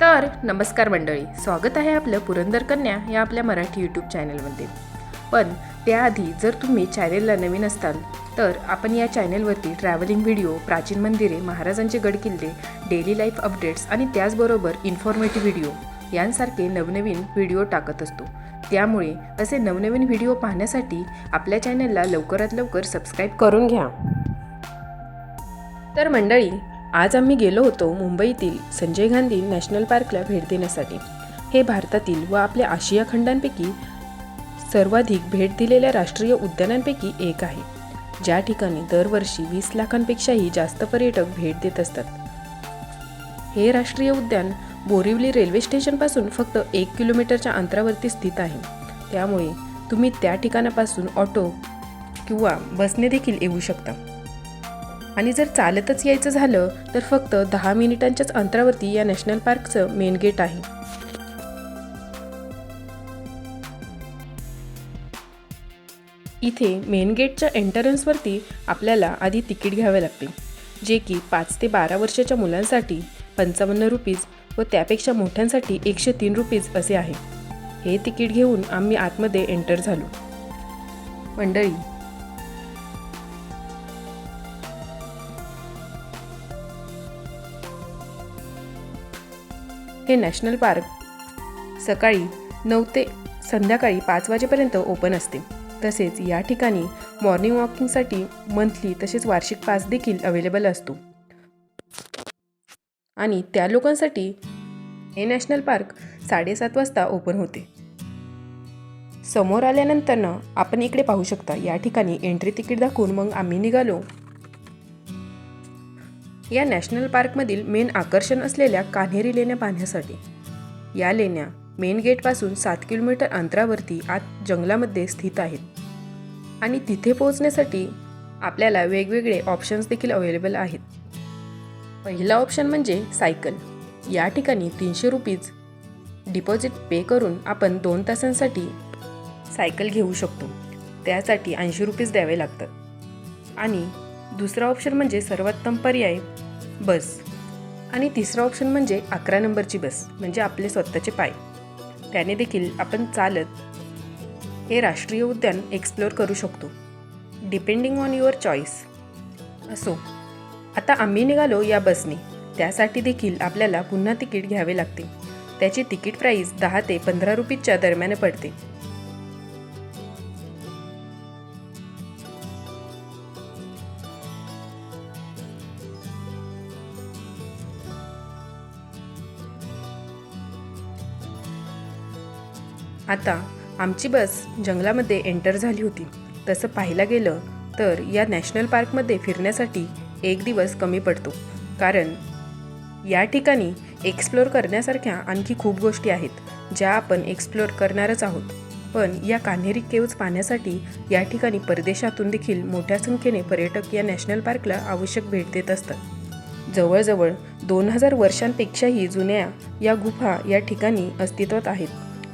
तर नमस्कार मंडळी स्वागत आहे आपलं पुरंदर कन्या या आपल्या मराठी यूट्यूब चॅनलमध्ये पण त्याआधी जर तुम्ही चॅनेलला नवीन असाल तर आपण या चॅनेलवरती ट्रॅव्हलिंग व्हिडिओ प्राचीन मंदिरे महाराजांचे गडकिल्ले डेली लाईफ अपडेट्स आणि त्याचबरोबर इन्फॉर्मेटिव्ह व्हिडिओ यांसारखे नवनवीन व्हिडिओ टाकत असतो. त्यामुळे असे नवनवीन व्हिडिओ पाहण्यासाठी आपल्या चॅनेलला लवकरात लवकर सबस्क्राईब करून घ्या. तर मंडळी आज आम्ही गेलो होतो मुंबईतील संजय गांधी नॅशनल पार्कला भेट देण्यासाठी. हे भारतातील व आपल्या आशिया खंडांपैकी सर्वाधिक भेट दिलेल्या राष्ट्रीय उद्यानांपैकी एक आहे. ज्या ठिकाणी दरवर्षी वीस लाखांपेक्षाही जास्त पर्यटक भेट देत असतात. हे राष्ट्रीय उद्यान बोरिवली रेल्वे स्टेशनपासून फक्त एक किलोमीटरच्या अंतरावरती स्थित आहे. त्यामुळे तुम्ही त्या ठिकाणापासून ऑटो किंवा बसने देखील येऊ शकता. आणि जर चालतच यायचं झालं तर फक्त दहा मिनिटांच्याच अंतरावरती या नॅशनल पार्कचं मेन गेट आहे. इथे मेन गेटच्या एंटरन्सवरती आपल्याला आधी तिकीट घ्यावे लागते जे की पाच ते बारा वर्षाच्या मुलांसाठी पंचावन्न रुपीज व त्यापेक्षा मोठ्यांसाठी एकशे तीन रुपीज असे आहे. हे तिकीट घेऊन आम्ही आतमध्ये एंटर झालो. मंडळी हे नॅशनल पार्क सकाळी नऊ ते संध्याकाळी पाच वाजेपर्यंत ओपन असते. तसेच या ठिकाणी मॉर्निंग वॉकिंगसाठी मंथली तसेच वार्षिक पास देखील अवेलेबल असतो. आणि त्या लोकांसाठी हे नॅशनल पार्क साडेसात वाजता ओपन होते. समोर आल्यानंतरनं आपण इकडे पाहू शकता या ठिकाणी एंट्री तिकीट दाखवून मग आम्ही निघालो. या नॅशनल पार्कमधील मेन आकर्षण असलेल्या कान्हेरी लेण्या पाहण्यासाठी. या लेण्या मेन गेटपासून सात किलोमीटर अंतरावरती आत जंगलामध्ये स्थित आहेत. आणि तिथे पोहोचण्यासाठी आपल्याला वेगवेगळे ऑप्शन्स देखील अवेलेबल आहेत. पहिला ऑप्शन म्हणजे सायकल या ठिकाणी तीनशे रुपीज डिपॉझिट पे करून आपण दोन तासांसाठी सायकल घेऊ शकतो. त्यासाठी ऐंशी रुपीज द्यावे लागतात. आणि दुसरा ऑप्शन म्हणजे सर्वोत्तम पर्याय बस. आणि तिसरा ऑप्शन म्हणजे अकरा नंबरची बस म्हणजे आपले स्वतःचे पाय. त्याने देखील आपण चालत हे राष्ट्रीय उद्यान एक्सप्लोअर करू शकतो. डिपेंडिंग ऑन युअर चॉईस असो आता आम्ही निघालो या बसने. त्यासाठी देखील आपल्याला पुन्हा तिकीट घ्यावे लागते. त्याची तिकीट प्राईस दहा ते पंधरा रुपीजच्या दरम्यान पडते. आता आमची बस जंगलामध्ये एंटर झाली होती. तसं पाहायला गेलं तर या नॅशनल पार्कमध्ये फिरण्यासाठी एक दिवस कमी पडतो. कारण या ठिकाणी एक्सप्लोअर करण्यासारख्या आणखी खूप गोष्टी आहेत ज्या आपण एक्सप्लोअर करणारच आहोत. पण या कान्हेरी केव्ज पाहण्यासाठी या ठिकाणी परदेशातून देखील मोठ्या संख्येने पर्यटक या नॅशनल पार्कला आवश्यक भेट देत असतात. जवळजवळ दोन हजार वर्षांपेक्षाही जुन्या या गुफा या ठिकाणी अस्तित्वात आहेत.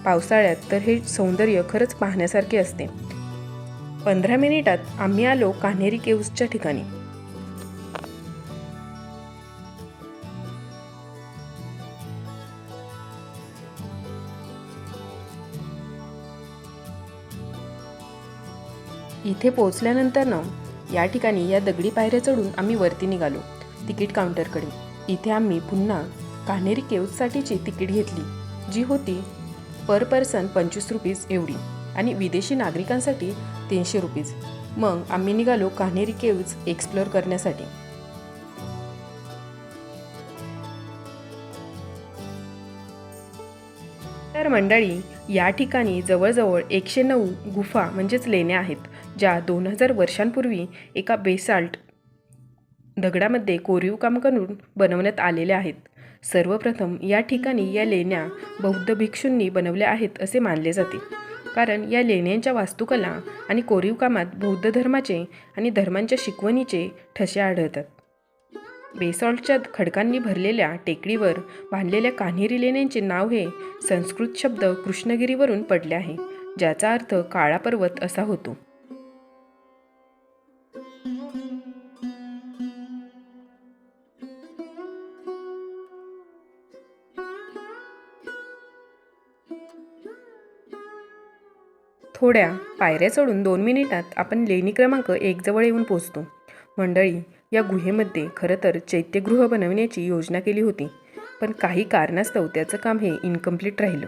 पावसाळ्यात तर हे सौंदर्य खरंच पाहण्यासारखे असते. पंधरा मिनिटात आम्ही आलो कान्हेरी केव्सच्या ठिकाणी. इथे पोहोचल्यानंतरनं या ठिकाणी या दगडी पायऱ्या चढून आम्ही वरती निघालो तिकीट काउंटरकडे. इथे आम्ही पुन्हा कान्हेरी केव्ससाठीची तिकीट घेतली जी होती पर पर्सन पंचवीस रुपीज एवढी. आणि विदेशी नागरिकांसाठी तीनशे रुपीज मग आम्ही निघालो कान्हेरी केव्ज एक्सप्लोअर करण्यासाठी. तर मंडळी या ठिकाणी जवळजवळ एकशे नऊ गुफा म्हणजेच लेण्या आहेत ज्या दोन हजार वर्षांपूर्वी एका बेसाल्ट दगडामध्ये कोरीव काम करून बनवण्यात आलेल्या आहेत. सर्वप्रथम या ठिकाणी या लेण्या बौद्ध भिक्षूंनी बनवल्या आहेत असे मानले जाते. कारण या लेण्यांच्या वास्तुकला आणि कोरीवकामात बौद्ध धर्माचे आणि धर्मांच्या शिकवणीचे ठसे आढळतात. बेसॉल्टच्या खडकांनी भरलेल्या टेकडीवर बांधलेल्या कान्हेरी लेण्यांचे नाव हे संस्कृत शब्द कृष्णगिरीवरून पडले आहे ज्याचा अर्थ काळा पर्वत असा होतो. थोड्या पायऱ्या चढून दोन मिनिटात आपण लेणी क्रमांक एकजवळ येऊन पोचतो मंडळी या गुहेमध्ये खरं तर चैत्यगृह बनवण्याची योजना केली होती पण काही कारणास्तव त्याचं काम हे इनकम्प्लीट राहिलं.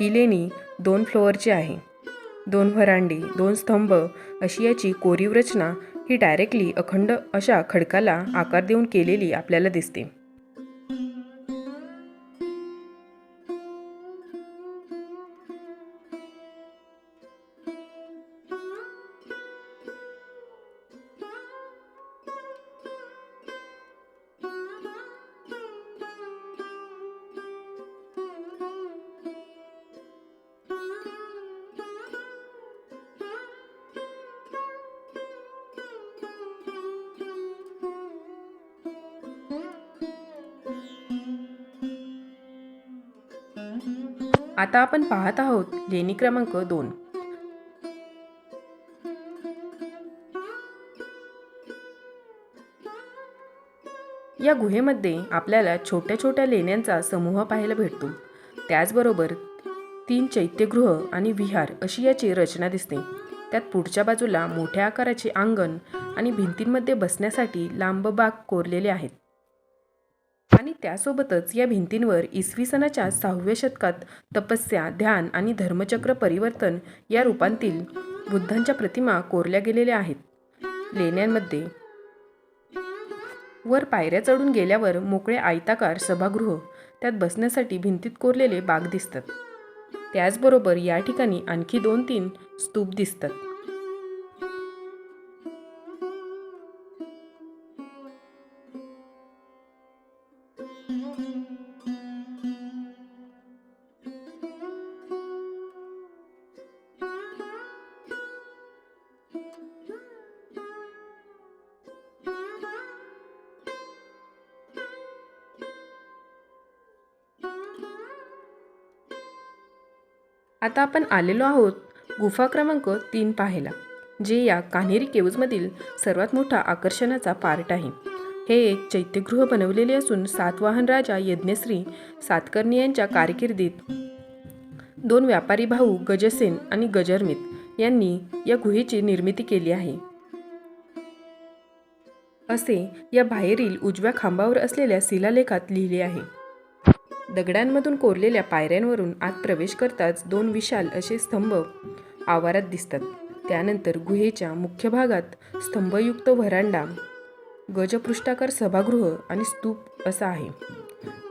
ही लेणी दोन फ्लोअरची आहे. दोन व्हरांडे दोन स्तंभ अशी याची कोरीव रचना ही डायरेक्टली अखंड अशा खडकाला आकार देऊन केलेली आपल्याला दिसते. आता आपण पाहत आहोत लेणी क्रमांक दोन. या गुहेमध्ये आपल्याला छोट्या छोट्या लेण्यांचा समूह पाहायला भेटतो. त्याचबरोबर तीन चैत्यगृह आणि विहार अशी याची रचना दिसते. त्यात पुढच्या बाजूला मोठ्या आकाराचे अंगण आणि भिंतींमध्ये बसण्यासाठी लांब बाग कोरलेले आहेत. आणि त्यासोबतच या भिंतींवर इसवी सनाच्या सहाव्या शतकात तपस्या ध्यान आणि धर्मचक्र परिवर्तन या रूपांतील बुद्धांच्या प्रतिमा कोरल्या गेलेल्या आहेत. लेण्यांमध्ये वर पायऱ्या चढून गेल्यावर मोकळे आयताकार सभागृह त्यात बसण्यासाठी भिंतीत कोरलेले बाग दिसतात. त्याचबरोबर या ठिकाणी आणखी दोन तीन स्तूप दिसतात. आता आपण आलेलो आहोत गुफा क्रमांक तीन पाहायला जे या कान्हेरी केव्जमधील सर्वात मोठा आकर्षणाचा पार्ट आहे. हे एक चैत्यगृह बनवलेले असून सातवाहन राजा यज्ञश्री सातकर्णी यांच्या कारकिर्दीत दोन व्यापारी भाऊ गजसेन आणि गजरमित यांनी या गुहेची निर्मिती केली आहे. असे या बाहेरील उजव्या खांबावर असलेल्या शिलालेखात लिहिले आहे. दगडांमधून कोरलेल्या पायऱ्यांवरून आत प्रवेश करताच दोन विशाल असे स्तंभ आवारात दिसतात. त्यानंतर गुहेच्या मुख्य भागात स्तंभयुक्त व्हरांडा गजपृष्ठाकार सभागृह आणि स्तूप असा आहे.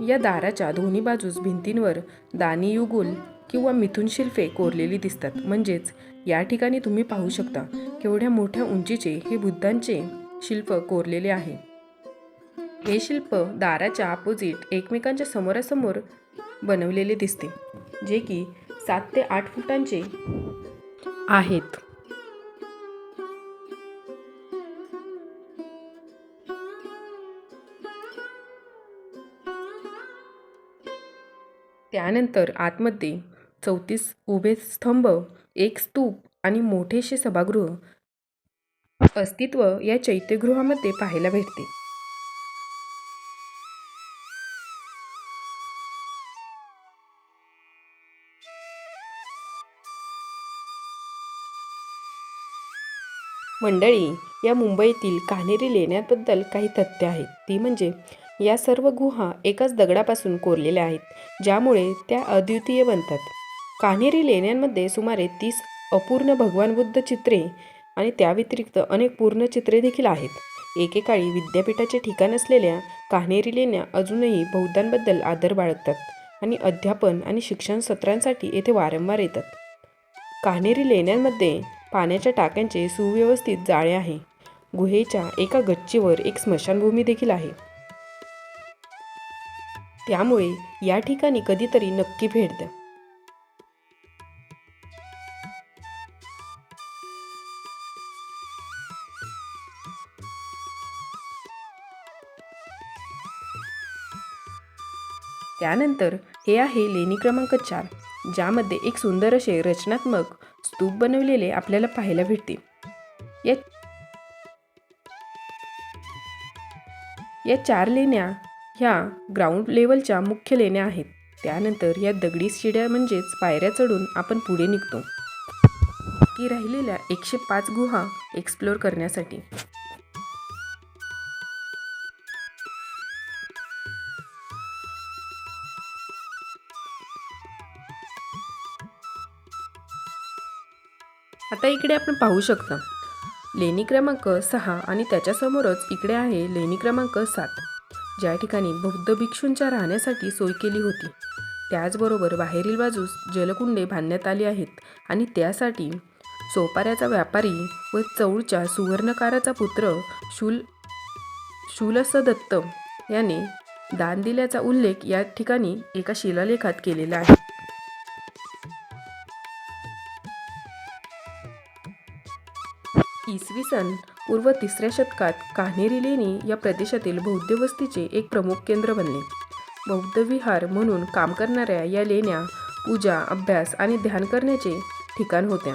या दाराच्या दोन्ही बाजूस भिंतींवर दानीयुगुल किंवा मिथुन शिल्पे कोरलेली दिसतात. म्हणजेच या ठिकाणी तुम्ही पाहू शकता केवढ्या मोठ्या उंचीचे हे बुद्धांचे शिल्प कोरलेले आहे. हे शिल्प दाराच्या अपोजिट एकमेकांच्या समोरासमोर बनवलेले दिसते जे की सात ते आठ फुटांचे आहेत. त्यानंतर आतमध्ये चौतीस उभे स्तंभ एक स्तूप आणि मोठेसे सभागृह अस्तित्व या चैत्यगृहामध्ये पाहायला भेटते. मंडळी या मुंबईतील कान्हेरी लेण्यांबद्दल काही तथ्य आहेत. ती म्हणजे या सर्व गुहा एकाच दगडापासून कोरलेल्या आहेत ज्यामुळे त्या अद्वितीय बनतात. कान्हेरी लेण्यांमध्ये सुमारे तीस अपूर्ण भगवान बुद्ध चित्रे आणि त्या व्यतिरिक्त अनेक पूर्ण चित्रे देखील आहेत. एकेकाळी विद्यापीठाचे ठिकाण असलेल्या कान्हेरी लेण्या अजूनही बौद्धांबद्दल आदर बाळगतात आणि अध्यापन आणि शिक्षण सत्रांसाठी येथे वारंवार येतात. कान्हेरी लेण्यांमध्ये पाण्याच्या टाक्यांचे सुव्यवस्थित जाळे आहे. गुहेच्या एका गच्चीवर एक स्मशानभूमी देखील आहे. त्यामुळे या ठिकाणी कधीतरी नक्की भेट द्या. त्यानंतर हे आहे लेणी क्रमांक चार ज्यामध्ये एक सुंदर असे रचनात्मक स्तूप बनवलेले आपल्याला पाहायला भेटते या या चार लेण्या ह्या ग्राउंड लेवलच्या मुख्य लेण्या आहेत. त्यानंतर या दगडी शिड्या म्हणजेच पायऱ्या चढून आपण पुढे निघतो. की राहिलेल्या एकशे पाच गुहा एक्सप्लोअर करण्यासाठी. आता इकडे आपण पाहू शकता. लेणी क्रमांक सहा आणि त्याच्यासमोरच इकडे आहे लेणी क्रमांक सात. ज्या ठिकाणी बौद्ध भिक्षूंच्या राहण्यासाठी सोय केली होती. त्याचबरोबर बाहेरील बाजूस जलकुंडे बांधण्यात आली आहेत आणि त्यासाठी सोपाऱ्याचा व्यापारी व चौळच्या सुवर्णकाराचा पुत्र शूल शूलसदत्त याने दान दिल्याचा उल्लेख या ठिकाणी एका शिलालेखात केलेला आहे. इसवी सन पूर्व तिसऱ्या शतकात कान्हेरी लेणी या प्रदेशातील बौद्ध वस्तीचे एक प्रमुख केंद्र बनले. बौद्ध विहार म्हणून काम करणाऱ्या या लेण्या पूजा अभ्यास आणि ध्यान करण्याचे ठिकाण होत्या.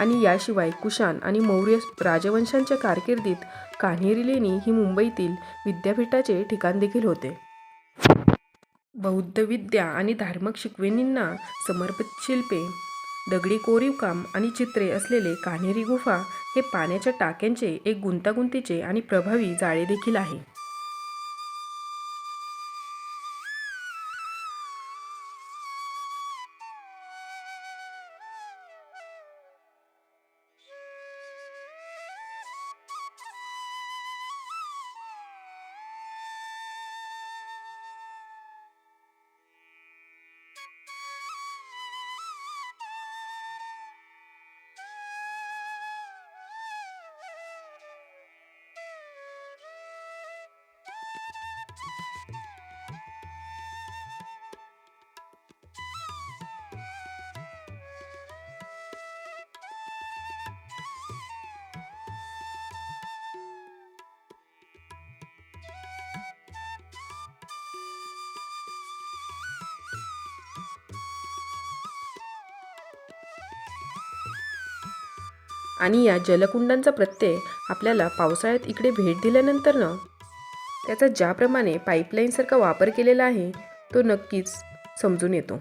आणि याशिवाय कुशाण आणि मौर्य राजवंशांच्या कारकिर्दीत कान्हेरी लेणी ही मुंबईतील विद्यापीठाचे ठिकाण देखील होते. बौद्ध विद्या आणि धार्मिक शिकवणींना समर्पित शिल्पे दगडी कोरीवकाम आणि चित्रे असलेले कान्हेरी गुफा हे पाण्याच्या टाक्यांचे एक गुंतागुंतीचे आणि प्रभावी जाळे देखील आहे. आणि या जलकुंडांचा प्रत्यय आपल्याला पावसाळ्यात इकडे भेट दिल्यानंतर ना त्याचा ज्याप्रमाणे पाईपलाईनसारखा वापर केलेला आहे तो नक्कीच समजून येतो.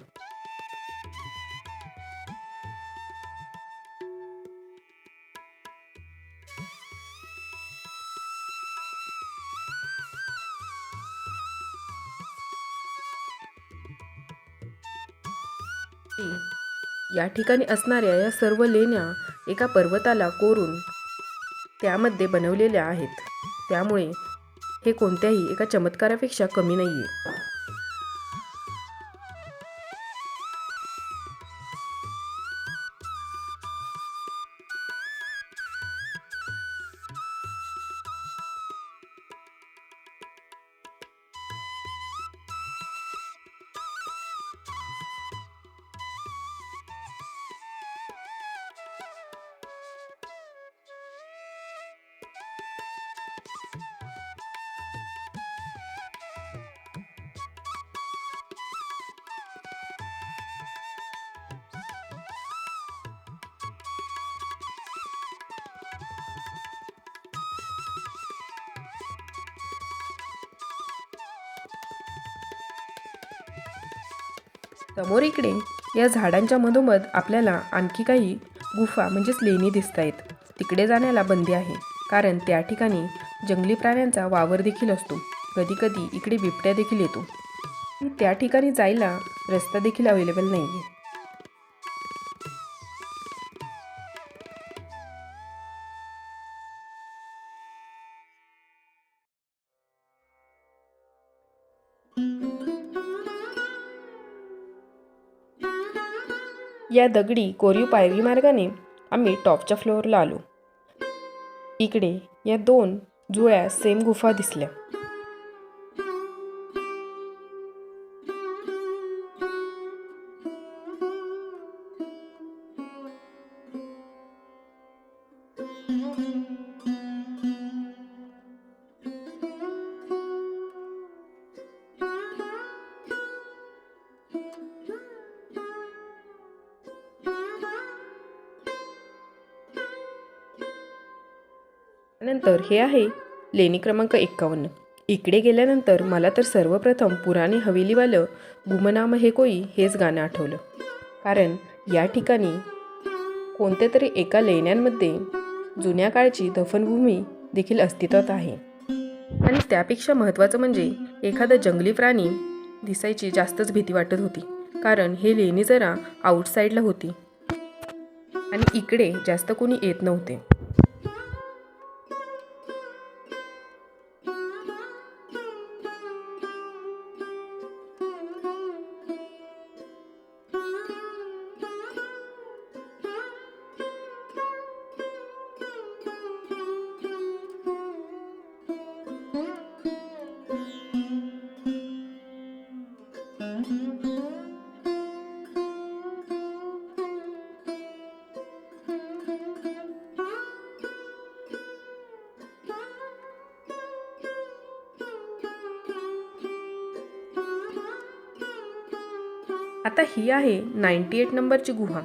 या ठिकाणी असणाऱ्या या सर्व लेण्या एका पर्वताला कोरून त्यामध्ये बनवलेल्या आहेत. त्यामुळे हे कोणत्याही एका चमत्कारापेक्षा कमी नाही आहे समोर इकडे या झाडांच्या मधोमध आपल्याला आणखी काही गुफा म्हणजेच लेणी दिसत आहेत. तिकडे जाण्याला बंदी आहे. कारण त्या ठिकाणी जंगली प्राण्यांचा वावर देखील असतो. कधीकधी इकडे बिबट्या देखील येतो. त्या ठिकाणी जायला रस्ता देखील अवेलेबल नाही आहे या दगडी कोरीव पायरी मार्गाने आम्ही टॉपच्या फ्लोअरला आलो. इकडे या दोन जुळ्या सेम गुफा दिसल्या. नंतर हे आहे. लेणी क्रमांक एक्कावन्न. इकडे गेल्यानंतर मला तर सर्वप्रथम पुराणे हवेलीवालं गुमनाम हे कोई हेच गाणं आठवलं. कारण या ठिकाणी कोणत्या तरी एका लेण्यांमध्ये जुन्या काळची दफनभूमी देखील अस्तित्वात आहे. आणि त्यापेक्षा महत्त्वाचं म्हणजे एखादा जंगली प्राणी दिसायची जास्तच भीती वाटत होती. कारण हे लेणी जरा आउटसाईडला होती. आणि इकडे जास्त कोणी येत नव्हते. आता ही आहे नाईन्टी एट नंबरची गुहा.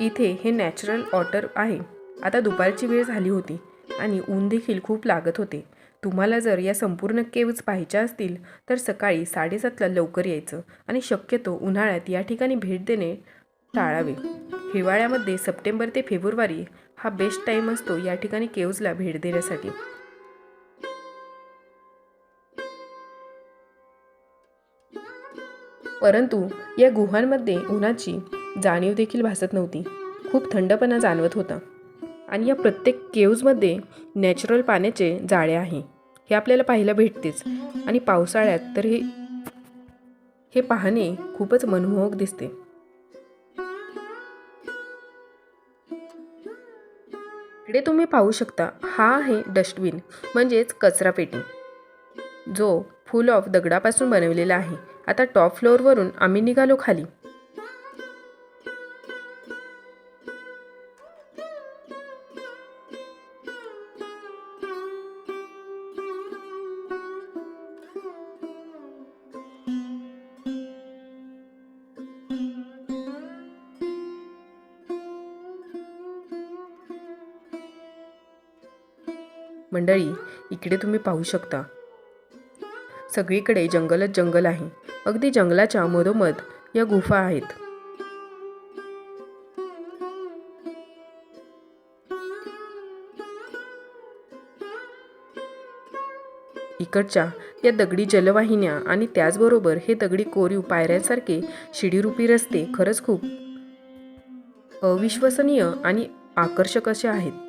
इथे हे नॅचरल ऑटर आहे. आता दुपारची वेळ झाली होती आणि ऊन देखील खूप लागत होते. तुम्हाला जर या संपूर्ण केव्ज पाहायच्या असतील तर सकाळी साडेसातला लवकर यायचं आणि शक्यतो उन्हाळ्यात या ठिकाणी भेट देणे टाळावे. हिवाळ्यामध्ये सप्टेंबर ते फेब्रुवारी हा बेस्ट टाईम असतो या ठिकाणी केव्जला भेट देण्यासाठी. परंतु या गुहांमध्ये उन्हाची जाणीव देखील भासत नव्हती. खूप थंडपणा जाणवत होता. आणि या प्रत्येक केव्जमध्ये नॅचरल पाण्याचे जाळे आहे. हे आपल्याला पाहायला भेटतेच. आणि पावसाळ्यात तर हे हे पाहणे खूपच मनमोहक दिसते. इकडे तुम्ही पाहू शकता हा आहे डस्टबिन म्हणजेच कचरा पेटी जो फुल ऑफ दगडापासून बनवलेला आहे. आता टॉप फ्लोअरवरून आम्ही निघालो खाली. मंडळी इकडे तुम्ही पाहू शकता. सगळीकडे जंगलच जंगल आहे. अगदी जंगलाच्या मधोमध या गुफा आहेत. इकडच्या या दगडी जलवाहिन्या आणि त्याचबरोबर हे दगडी कोरीव पायऱ्यांसारखे शिडीरूपी रस्ते खरंच खूप अविश्वसनीय आणि आकर्षक असे आहेत.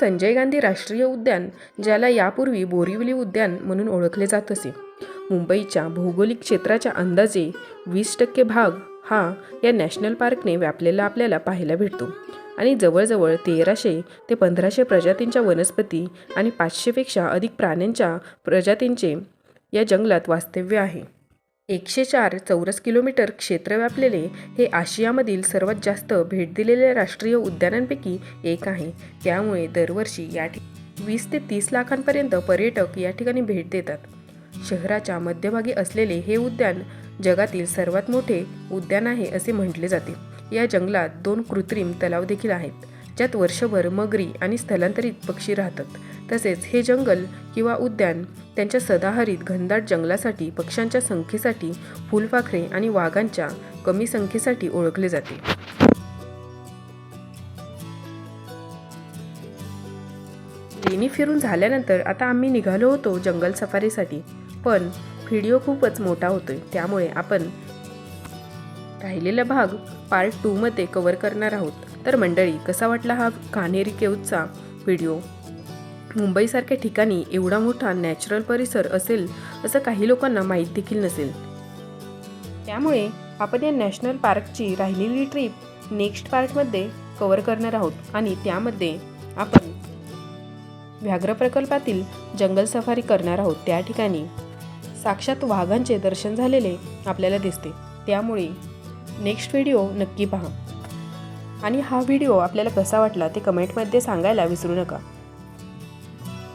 संजय गांधी राष्ट्रीय उद्यान ज्याला यापूर्वी बोरिवली उद्यान म्हणून ओळखले जात असे. मुंबईच्या भौगोलिक क्षेत्राच्या अंदाजे वीस टक्के भाग हा या नॅशनल पार्कने व्यापलेला आपल्याला पाहायला भेटतो. आणि जवळजवळ तेराशे ते पंधराशे प्रजातींच्या वनस्पती आणि पाचशेपेक्षा अधिक प्राण्यांच्या प्रजातींचे या जंगलात वास्तव्य आहे. एकशे चार चौरस किलोमीटर क्षेत्र व्यापलेले हे आशियामधील सर्वात जास्त भेट दिलेल्या राष्ट्रीय उद्यानांपैकी एक आहे. त्यामुळे दरवर्षी या ठिकाणी वीस ते तीस लाखांपर्यंत पर्यटक या ठिकाणी भेट देतात. शहराच्या मध्यभागी असलेले हे उद्यान जगातील सर्वात मोठे उद्यान आहे असे म्हटले जाते. या जंगलात दोन कृत्रिम तलाव देखील आहेत. ज्यात वर्षभर मगरी आणि स्थलांतरित पक्षी राहतात. तसेच हे जंगल किंवा उद्यान त्यांच्या सदाहरित घनदाट जंगलासाठी पक्ष्यांच्या संख्येसाठी फुलपाखरे आणि वाघांच्या कमी संख्येसाठी ओळखले जाते. लेणी फिरून झाल्यानंतर आता आम्ही निघालो होतो जंगल सफारीसाठी. पण व्हिडिओ खूपच मोठा होतोय. त्यामुळे आपण राहिलेला भाग पार्ट टूमध्ये कवर करणार आहोत. तर मंडळी कसा वाटला हा कान्हेरी केवचा व्हिडिओ? मुंबईसारख्या ठिकाणी एवढा मोठा नॅचरल परिसर असेल असं काही लोकांना माहीत देखील नसेल. त्यामुळे आपण या नॅशनल पार्कची राहिलेली ट्रीप नेक्स्ट पार्टमध्ये कवर करणार आहोत आणि त्यामध्ये आपण व्याघ्र प्रकल्पातील जंगल सफारी करणार आहोत त्या ठिकाणी. साक्षात वाघांचे दर्शन झालेले आपल्याला दिसते. त्यामुळे नेक्स्ट व्हिडिओ नक्की पहा. आणि हा व्हिडिओ आपल्याला कसा वाटला ते कमेंटमध्ये सांगायला विसरू नका.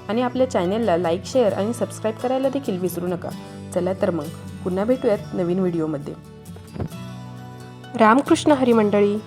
आणि आपल्या चॅनलला लाईक शेअर आणि सबस्क्राईब करायला देखील विसरू नका. चला तर मग पुन्हा भेटूयात नवीन व्हिडिओमध्ये. रामकृष्ण हरी मंडळी